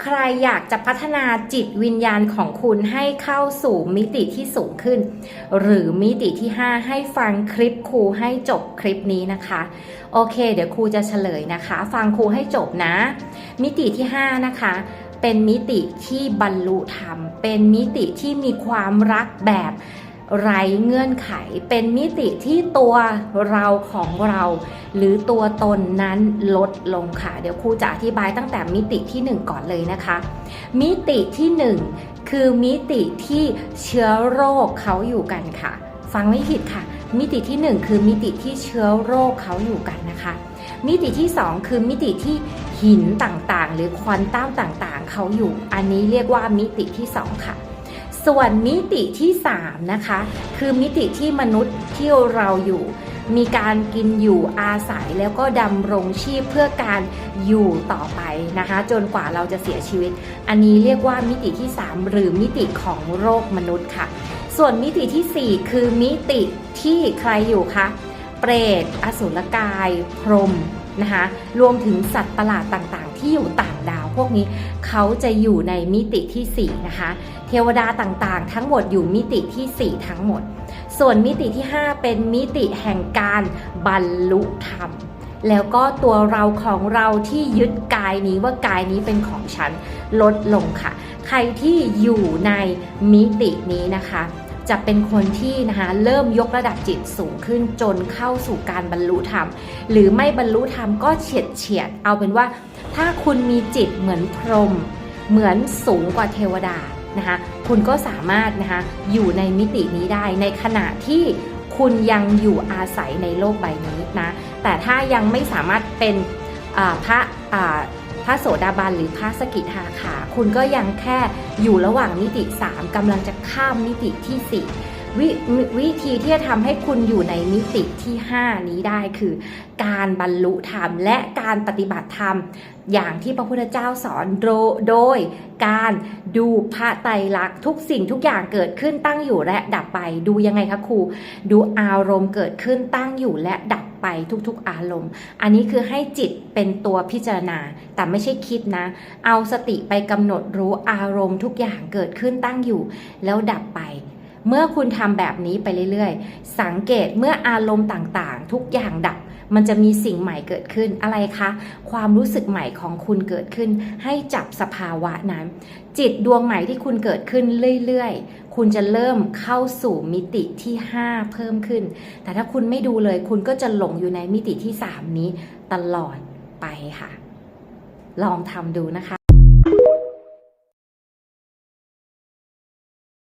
ใครอยากจะพัฒนาจิตวิญญาณของคุณให้เข้าสู่มิติที่สูงขึ้น หรือมิติที่ 5 ให้ฟังคลิปครูให้จบคลิปนี้นะคะ โอเค เดี๋ยวครูจะเฉลยนะคะ ฟังครูให้จบนะ มิติที่ 5 นะคะ เป็นมิติที่บรรลุธรรม เป็นมิติที่มีความรักแบบ ไร้เงื่อนไขเป็นมิติที่ตัวเราของเรา หรือตัวตนนั้นลดลงค่ะ เดี๋ยวครูจะอธิบายตั้งแต่มิติที่ 1 ก่อนเลยนะคะ มิติที่ 1 คือมิติที่เชื้อโรคเขาอยู่กันค่ะ ฟังไม่ผิดค่ะ มิติที่ 1 คือมิติที่เชื้อโรคเขาอยู่กันนะคะ มิติที่ 2 คือมิติที่หินต่างๆ หรือควอนตัมต่างๆ เขาอยู่ อันนี้เรียกว่ามิติที่ 2 ค่ะ ส่วนมิติที่ 3 นะคะ คือมิติที่มนุษย์ที่เราอยู่ มีการกินอยู่อาศัยแล้วก็ดำรงชีพเพื่อการอยู่ต่อไปนะคะ จนกว่าเราจะเสียชีวิต อันนี้เรียกว่ามิติที่ 3 หรือมิติของโรคมนุษย์ค่ะ ส่วนมิติที่ 4 คือมิติที่ใครอยู่คะเปรตอสุรกาย พรหมนะคะรวมถึงสัตว์ประหลาดต่างๆ ที่อยู่ต่างดาวพวกนี้เขาจะอยู่ในมิติที่ 4 นะคะ เทวดาต่างๆ ทั้งหมดอยู่มิติที่ 4 ทั้งหมด ส่วนมิติที่ 5 เป็นมิติแห่งการบรรลุธรรม แล้วก็ตัวเราของเราที่ยึดกายนี้ว่ากายนี้เป็นของฉันลดลงค่ะ ใครที่อยู่ในมิตินี้นะคะจะเป็นคนที่นะคะเริ่มยกระดับจิตสูงขึ้นจนเข้าสู่การบรรลุธรรม หรือไม่บรรลุธรรมก็เฉียดเฉียดเอาเป็นว่า ถ้าคุณมีจิตเหมือนพรหมเหมือนสูงกว่าเทวดา นะคะคุณก็สามารถนะคะอยู่ในมิตินี้ได้ในขณะที่คุณยังอยู่อาศัยในโลกใบนี้นะแต่ถ้ายังไม่สามารถเป็นพระพระโสดาบันหรือพระสกิทาขา คุณก็ยังแค่อยู่ระหว่างมิติ 3กำลังจะข้ามมิติที่ 4 วิวิธีที่จะทำให้คุณอยู่ในมิติที่ 5 นี้ได้คือ การบรรลุธรรมและการปฏิบัติธรรม อย่างที่พระพุทธเจ้าสอนโดโดย การดูพระไตรลักษณ์ทุกสิ่งทุกอย่างเกิดขึ้นตั้งอยู่และดับไป ดูยังไงคะครู ดูอารมณ์เกิดขึ้นตั้งอยู่และดับไปทุกๆอารมณ์ อันนี้คือให้จิตเป็นตัวพิจารณา แต่ไม่ใช่คิดนะ เอาสติไปกำหนดรู้อารมณ์ทุกอย่างเกิดขึ้นตั้งอยู่ แล้วดับไป เมื่อคุณทำแบบนี้ไปเรื่อยๆ สังเกตเมื่ออารมณ์ต่างๆ ทุกอย่างดับ มันจะมีสิ่งใหม่เกิดขึ้นอะไรคะ ความรู้สึกใหม่ของคุณเกิดขึ้น ให้จับสภาวะนั้น จิตดวงใหม่ที่คุณเกิดขึ้นเรื่อยๆ คุณจะเริ่มเข้าสู่มิติที่ 5 เพิ่มขึ้น แต่ถ้าคุณไม่ดูเลยคุณก็จะหลงอยู่ในมิติที่ 3 นี้ตลอดไปค่ะ ลองทำดูนะคะ